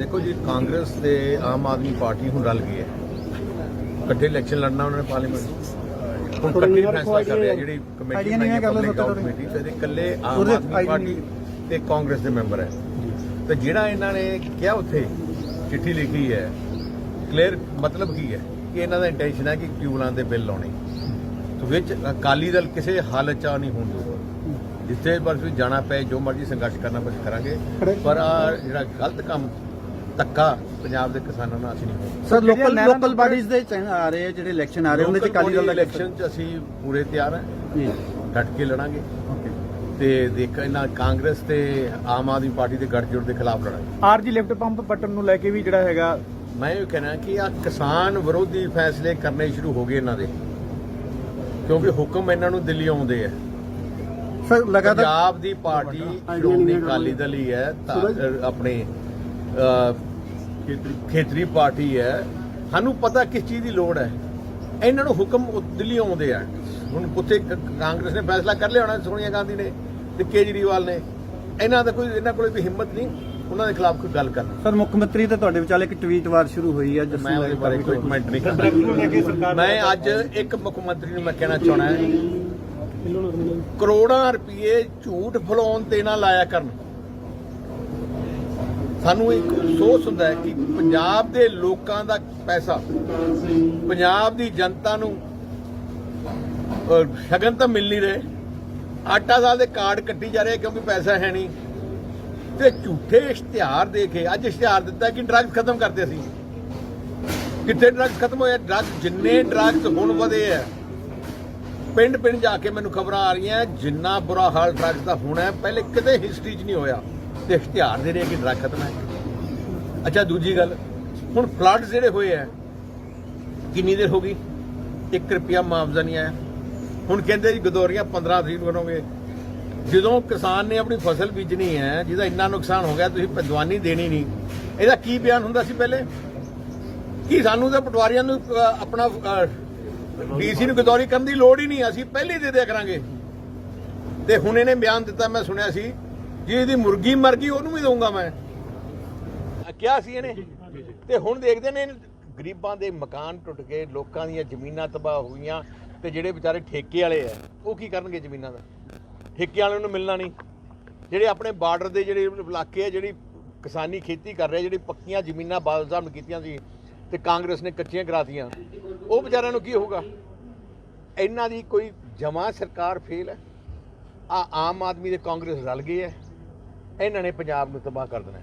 ਦੇਖੋ ਜੀ ਕਾਂਗਰਸ ਤੇ ਆਮ ਆਦਮੀ ਪਾਰਟੀ ਹੁਣ ਰਲ ਗਈ ਹੈ। ਇਕੱਠੇ ਇਲੈਕਸ਼ਨ ਲੜਨਾ ਉਹਨਾਂ ਨੇ ਪਾਰਲੀਮੈਂਟ ਹੁਣ ਇਕੱਠੇ ਫੈਸਲਾ ਕਰ ਰਿਹਾ ਜਿਹੜੀ ਕਮੇਟੀ ਬਣਾਈ ਹੈ ਪਬਲਿਕ। ਕਮੇਟੀ ਤੇ ਇਕੱਲੇ ਆਮ ਆਦਮੀ ਪਾਰਟੀ ਤੇ ਕਾਂਗਰਸ ਦੇ ਮੈਂਬਰ ਹੈ। ਤੇ ਜਿਹੜਾ ਇਹਨਾਂ ਨੇ ਕਿਹਾ ਉੱਥੇ ਚਿੱਠੀ ਲਿਖੀ ਹੈ ਕਲੀਅਰ ਮਤਲਬ ਕੀ ਹੈ ਕਿ ਇਹਨਾਂ ਦਾ ਇੰਟੈਂਸ਼ਨ ਹੈ ਕਿ ਟਿਊਬਲਾਂ ਦੇ ਬਿੱਲ ਲਾਉਣੇ ਤੇ ਵਿੱਚ ਅਕਾਲੀ ਦਲ ਕਿਸੇ ਹਾਲਤ ਚ ਆ ਨਹੀਂ ਹੋਣ ਦਊਗਾ ਜਿੱਥੇ ਪਰ ਵੀ ਜਾਣਾ ਪਏ ਜੋ ਮਰਜ਼ੀ ਸੰਘਰਸ਼ ਕਰਨਾ ਪਏ ਕਰਾਂਗੇ। ਪਰ ਆਹ ਜਿਹੜਾ ਗਲਤ ਕੰਮ ਧੱਕਾ ਪੰਜਾਬ ਦੇ ਕਿਸਾਨਾਂ ਨਾਲ ਅਸੀਂ ਨਹੀਂ ਹੋਣ ਸਰ ਲੋਕਲ ਲੋਕਲ ਬਾਡੀਜ਼ ਦੇ ਆ ਰਹੇ ਆ ਜਿਹੜੇ ਇਲੈਕਸ਼ਨ ਆ ਰਹੇ ਉਹਦੇ ਚ ਕਾਲੀ ਦਲ ਦਾ ਇਲੈਕਸ਼ਨ ਚ ਅਸੀਂ ਪੂਰੇ ਤਿਆਰ ਹਾਂ। ਜੀ। ਡਟ ਕੇ ਲੜਾਂਗੇ। ਓਕੇ। ਤੇ ਦੇਖ ਇਹਨਾਂ ਕਾਂਗਰਸ ਤੇ ਆਮ ਆਦਮੀ ਪਾਰਟੀ ਦੇ ਗੱਠਜੋੜ ਦੇ ਖਿਲਾਫ ਲੜਾਂਗੇ। ਆਰਜੀ ਲਿਫਟ ਪੰਪ ਬਟਨ ਨੂੰ ਲੈ ਕੇ ਵੀ ਜਿਹੜਾ ਹੈਗਾ ਮੈਂ ਇਹ ਕਹਿਣਾ ਕਿ ਆ ਕਿਸਾਨ ਵਿਰੋਧੀ ਫੈਸਲੇ ਕਰਨੇ ਸ਼ੁਰੂ ਹੋ ਗਏ ਇਹਨਾਂ ਦੇ। ਕਿਉਂਕਿ ਹੁਕਮ ਇਹਨਾਂ ਨੂੰ ਦਿੱਲੀ ਆਉਂਦੇ ਆ। ਸਰ ਲਗਾਤਾਰ ਪੰਜਾਬ ਦੀ ਪਾਰਟੀ ਸ਼੍ਰੋਮਣੀ ਅਕਾਲੀ ਦਲ ਹੀ ਹੈ ਤਾਂ ਅ, ਆਪਣੇ ਅ, ਖੇਤਰੀ ਪਾਰਟੀ ਹੈ। ਸਾਨੂੰ ਪਤਾ ਕਿਸ ਚੀਜ਼ ਦੀ ਲੋੜ ਹੈ। ਇਹਨਾਂ ਨੂੰ ਹੁਕਮ ਦਿੱਲੀ ਆਉਂਦੇ ਆ। ਹੁਣ ਉੱਥੇ ਕਾਂਗਰਸ ਨੇ ਫੈਸਲਾ ਕਰ ਲਿਆ ਹੋਣਾ ਸੋਨੀਆ ਗਾਂਧੀ ਨੇ ਤੇ ਕੇਜਰੀਵਾਲ ਨੇ। ਇਹਨਾਂ ਦਾ ਕੋਈ ਇਹਨਾਂ ਕੋਲੇ ਵੀ ਹਿੰਮਤ ਨਹੀਂ। ਉਹਨਾਂ ਦੇ ਖਿਲਾਫ ਕੋਈ ਗੱਲ ਕਰਨ। ਸਰ ਮੁੱਖ ਮੰਤਰੀ ਤੇ ਤੁਹਾਡੇ ਵਿਚਾਲੇ ਇੱਕ ਟਵੀਟ ਵਾਰ ਸ਼ੁਰੂ ਹੋਈ ਹੈ ਜਿਸ ਮੈਂ ਬਾਰੇ ਕੋਈ ਕਮੈਂਟ ਨਹੀਂ ਕਰਦਾ। ਮੈਂ ਅੱਜ ਇੱਕ ਮੁੱਖ ਮੰਤਰੀ ਨੂੰ ਮੈਂ ਕਹਿਣਾ ਚਾਹਣਾ ਹੈ। ਕਰੋੜਾਂ ਰੁਪਏ ਝੂਠ ਫਲਾਉਣ ਤੇ ਨਾ ਲਾਇਆ ਕਰਨ। ਸਾਨੂੰ ਇੱਕ ਅਫਸੋਸ ਹੁੰਦਾ ਹੈ ਕਿ ਪੰਜਾਬ ਦੇ ਲੋਕਾਂ ਦਾ ਪੈਸਾ, ਪੰਜਾਬ ਦੀ ਜਨਤਾ ਨੂੰ ਸ਼ਗਨ ਤਾਂ ਮਿਲ ਨਹੀਂ ਰਹੇ। ਆਟਾ ਦਾਲ ਦੇ ਕਾਰਡ ਕੱਟੀ ਜਾ ਰਹੇ ਕਿਉਂਕਿ ਪੈਸਾ ਹੈ ਨਹੀਂ। ਤੇ ਝੂਠੇ ਇਸ਼ਤਿਹਾਰ ਦੇ ਕੇ ਅੱਜ ਇਸ਼ਤਿਹਾਰ ਦਿੱਤਾ ਕਿ ਡਰੱਗ ਖਤਮ ਕਰਦੇ ਸੀ। ਕਿੱਥੇ ਡਰੱਗ ਖਤਮ ਹੋਇਆ ਡਰੱਗ ਜਿੰਨੇ ਡਰੱਗਸ ਹੁਣ ਵਧੇ ਆ। ਪਿੰਡ ਪਿੰਡ ਜਾ ਕੇ ਮੈਨੂੰ ਖਬਰਾਂ ਆ ਰਹੀਆਂ, ਜਿੰਨਾ ਬੁਰਾ ਹਾਲ ਡਰੱਗਸ ਦਾ ਹੋਣਾ ਪਹਿਲੇ ਕਿਤੇ ਹਿਸਟਰੀ 'ਚ ਨਹੀਂ ਹੋਇਆ। ਤੇ ਇਸ਼ਤਿਹਾਰ ਦੇ ਰਹੇ ਕਿ ਡਰਾ ਖਤਮ ਹੈ। ਅੱਛਾ ਦੂਜੀ ਗੱਲ ਹੁਣ ਫਲੱਡ ਜਿਹੜੇ ਹੋਏ ਆ ਕਿੰਨੀ ਦੇਰ ਹੋ ਗਈ? 1 ਰੁਪਿਆ ਮੁਆਵਜ਼ਾ ਨਹੀਂ ਆਇਆ। ਹੁਣ ਕਹਿੰਦੇ ਜੀ ਗਦੋਰੀਆਂ 15 ਤਰੀਕ ਨੂੰ ਕਰੋਗੇ ਜਦੋਂ ਕਿਸਾਨ ਨੇ ਆਪਣੀ ਫਸਲ ਬੀਜਣੀ ਹੈ ਜਿਹਦਾ ਇੰਨਾ ਨੁਕਸਾਨ ਹੋ ਗਿਆ ਤੁਸੀਂ ਪਦਵਾਨੀ ਦੇਣੀ ਨਹੀਂ। ਇਹਦਾ ਕੀ ਬਿਆਨ ਹੁੰਦਾ ਸੀ ਪਹਿਲੇ? ਕਿ ਸਾਨੂੰ ਤਾਂ ਪਟਵਾਰੀਆਂ ਨੂੰ ਅ, ਆਪਣਾ ਡੀਸੀ ਨੂੰ ਗਦੌਰੀ ਕਰਨ ਦੀ ਲੋੜ ਹੀ ਨਹੀਂ। ਅਸੀਂ ਪਹਿਲੇ ਦੇ ਦਿਆ ਕਰਾਂਗੇ। ਤੇ ਹੁਣ ਇਹਨੇ ਬਿਆਨ ਦਿੱਤਾ ਮੈਂ ਸੁਣਿਆ ਸੀ। ਜੀ ਇਹਦੀ ਮੁਰਗੀ ਮਰ ਗਈ, ਉਹਨੂੰ ਵੀ ਦਊਂਗਾ ਮੈਂ। ਕਿਹਾ ਸੀ ਇਹਨੇ? ਤੇ ਹੁਣ ਦੇਖਦੇ ਨੇ ਗਰੀਬਾਂ ਦੇ ਮਕਾਨ ਟੁੱਟ ਗਏ, ਲੋਕਾਂ ਦੀਆਂ ਜ਼ਮੀਨਾਂ ਤਬਾਹ ਹੋਈਆਂ ਤੇ ਜਿਹੜੇ ਵਿਚਾਰੇ ਠੇਕੇ ਵਾਲੇ ਆ, ਉਹ ਕੀ ਕਰਨਗੇ ਜ਼ਮੀਨਾਂ ਦਾ? ਠੇਕੇ ਵਾਲਿਆਂ ਨੂੰ ਮਿਲਣਾ ਨਹੀਂ। ਜਿਹੜੇ ਆਪਣੇ ਬਾਰਡਰ ਦੇ ਜਿਹੜੇ ਇਲਾਕੇ ਆ, ਜਿਹੜੀ ਕਿਸਾਨੀ ਖੇਤੀ ਕਰ ਰਹੇ ਜਿਹੜੀ ਪੱਕੀਆਂ ਜ਼ਮੀਨਾਂ ਬਾਦਲ ਸਾਹਿਬ ਨੇ ਕੀਤੀਆਂ ਸੀ, ਤੇ ਕਾਂਗਰਸ ਨੇ ਕੱਚੀਆਂ ਕਰਾਤੀਆਂ, ਉਹ ਵਿਚਾਰਿਆਂ ਨੂੰ ਕੀ ਹੋਊਗਾ? ਇਹਨਾਂ ਦੀ ਕੋਈ ਜਮਾ ਸਰਕਾਰ ਫੇਲ ਹੈ? ਆ ਆਮ ਆਦਮੀ ਦੇ ਕਾਂਗਰਸ ਰਲ ਗਏ ਹੈ। ਇਹਨਾਂ ਨੇ ਪੰਜਾਬ ਨੂੰ ਤਬਾਹ ਕਰ ਦੇਣਾ।